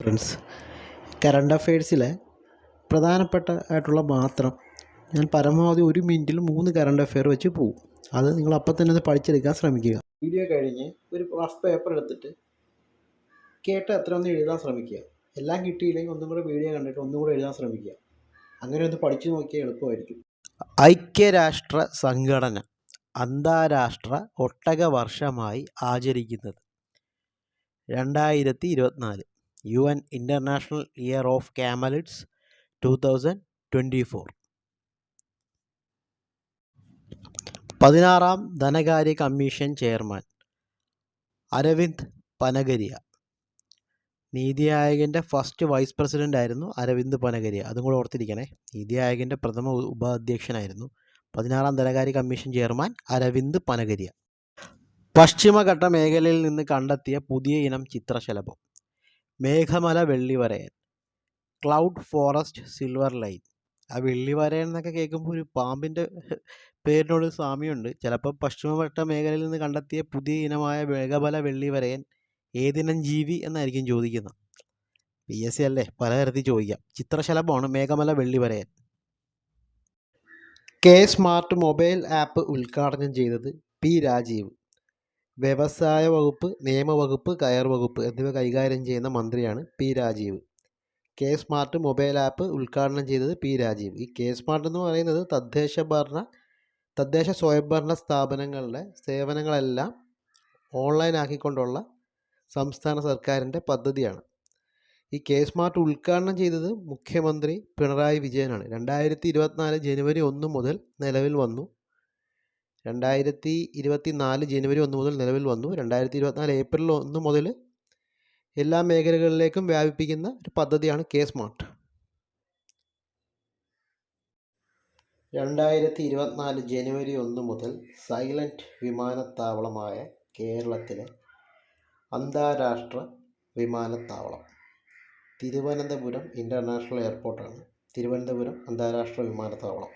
Friends current അഫയേഴ്സിലെ പ്രധാനപ്പെട്ട ആയിട്ടുള്ള മാത്രം ഞാൻ പരമാവധി ഒരു മിനിറ്റിൽ മൂന്ന് കറണ്ട് അഫെയർ വെച്ച് പോകും അത് നിങ്ങൾ അപ്പം തന്നെ അത് പഠിച്ചെടുക്കാൻ ശ്രമിക്കുക. വീഡിയോ കഴിഞ്ഞ് ഒരു റഫ് പേപ്പർ എടുത്തിട്ട് കേട്ട് എത്ര ഒന്ന് എഴുതാൻ ശ്രമിക്കുക. എല്ലാം കിട്ടിയില്ലെങ്കിൽ ഒന്നും കൂടെ വീഡിയോ കണ്ടിട്ട് ഒന്നും കൂടെ എഴുതാൻ ശ്രമിക്കുക. അങ്ങനെ ഒന്ന് പഠിച്ചു നോക്കിയാൽ എളുപ്പമായിരിക്കും. ഐക്യരാഷ്ട്ര സംഘടന അന്താരാഷ്ട്ര ഒട്ടക വർഷമായി ആചരിക്കുന്നത്. രണ്ടായിരത്തി ഇരുപത്തിനാല്. U N international year of camelids two thousand twenty four പതിനാറാം ധനകാര്യ കമ്മീഷൻ ചെയർമാൻ അരവിന്ദ് പനഗരിയ. നീതി ആയോഗിന്റെ ഫസ്റ്റ് വൈസ് പ്രസിഡന്റ് ആയിരുന്നു അരവിന്ദ് പനഗരിയ. അതും കൂടെ ഓർത്തിരിക്കണേ. നീതി ആയോഗിന്റെ പ്രഥമ ഉപാധ്യക്ഷനായിരുന്നു പതിനാറാം ധനകാര്യ കമ്മീഷൻ ചെയർമാൻ അരവിന്ദ് പനഗരിയ. പശ്ചിമഘട്ട മേഖലയിൽ നിന്ന് കണ്ടെത്തിയ പുതിയ ഇനം ചിത്രശലഭം. മേഘമല വെള്ളിവരയൻ. ക്ലൗഡ് ഫോറസ്റ്റ് സിൽവർ ലൈൻ ആ വെള്ളിവരയൻ എന്നൊക്കെ കേൾക്കുമ്പോൾ ഒരു പാമ്പിന്റെ പേരിനോട് സാമ്യമുണ്ട്. ചിലപ്പോൾ പശ്ചിമഘട്ട മേഖലയിൽ നിന്ന് കണ്ടെത്തിയ പുതിയ ഇനമായ മേഘമല വെള്ളിവരയൻ ഏതിനം ജീവി എന്നായിരിക്കും ചോദിക്കുന്നത്. പി എസ് സി അല്ലേ? പലതരത്തിൽ ചോദിക്കാം. ചിത്രശലഭമാണ് മേഘമല വെള്ളിവരയൻ. കെ സ്മാർട്ട് മൊബൈൽ ആപ്പ് ഉദ്ഘാടനം ചെയ്തത് പി രാജീവ്. വ്യവസായ വകുപ്പ് നിയമവകുപ്പ് കയർ വകുപ്പ് എന്നിവ കൈകാര്യം ചെയ്യുന്ന മന്ത്രിയാണ് P Rajeev. K smart mobile app ഉദ്ഘാടനം ചെയ്തത് പി രാജീവ്. ഈ കെ സ്മാർട്ട് എന്ന് പറയുന്നത് തദ്ദേശ ഭരണ തദ്ദേശ സ്വയംഭരണ സ്ഥാപനങ്ങളുടെ സേവനങ്ങളെല്ലാം ഓൺലൈൻ ആക്കിക്കൊണ്ടുള്ള സംസ്ഥാന സർക്കാരിന്റെ പദ്ധതിയാണ്. ഈ കെ സ്മാർട്ട് ഉദ്ഘാടനം ചെയ്തത് മുഖ്യമന്ത്രി പിണറായി വിജയനാണ്. രണ്ടായിരത്തി ഇരുപത്തിനാല് ജനുവരി ഒന്ന് മുതൽ നിലവിൽ വന്നു. രണ്ടായിരത്തി ഇരുപത്തി നാല് ജനുവരി ഒന്ന് മുതൽ നിലവിൽ വന്നു. രണ്ടായിരത്തി ഇരുപത്തിനാല് ഏപ്രിൽ ഒന്ന് മുതൽ എല്ലാ മേഖലകളിലേക്കും വ്യാപിപ്പിക്കുന്ന ഒരു പദ്ധതിയാണ് കെ സ്മാർട്ട്. രണ്ടായിരത്തി ഇരുപത്തിനാല് ജനുവരി ഒന്ന് മുതൽ സൈലന്റ് വിമാനത്താവളമായ കേരളത്തിലെ അന്താരാഷ്ട്ര വിമാനത്താവളം തിരുവനന്തപുരം ഇന്റർനാഷണൽ എയർപോർട്ടാണ്. തിരുവനന്തപുരം അന്താരാഷ്ട്ര വിമാനത്താവളം.